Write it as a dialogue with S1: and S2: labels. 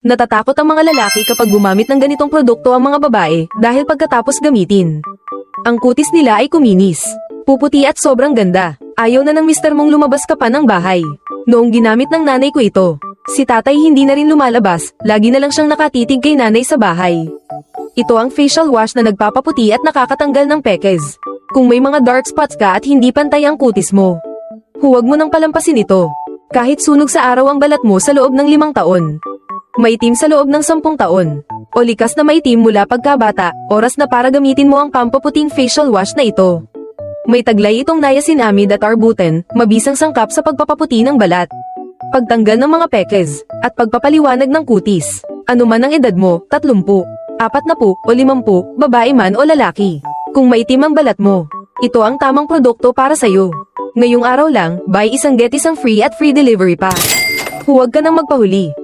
S1: Natatakot ang mga lalaki kapag gumamit ng ganitong produkto ang mga babae dahil pagkatapos gamitin. Ang kutis nila ay kuminis. Puputi at sobrang ganda. Ayaw na ng mister mong lumabas ka pa ng bahay. Noong ginamit ng nanay ko ito, si tatay hindi na rin lumalabas, lagi na lang siyang nakatitig kay nanay sa bahay. Ito ang facial wash na nagpapaputi at nakakatanggal ng pekes. Kung may mga dark spots ka at hindi pantay ang kutis mo, huwag mo nang palampasin ito. Kahit sunog sa araw ang balat mo sa loob ng limang taon. Maitim sa loob ng sampung taon. O likas na maitim mula pagkabata, oras na para gamitin mo ang pampaputing facial wash na ito. May taglay itong niacinamide at arbutin, mabisang sangkap sa pagpapaputi ng balat. Pagtanggal ng mga pekes, at pagpapaliwanag ng kutis. Ano man ang edad mo, 30, 40 o 50, babae man o lalaki. Kung maitim ang balat mo, ito ang tamang produkto para sa'yo. Ngayong araw lang, buy isang get isang free at free delivery pa. Huwag ka nang magpahuli.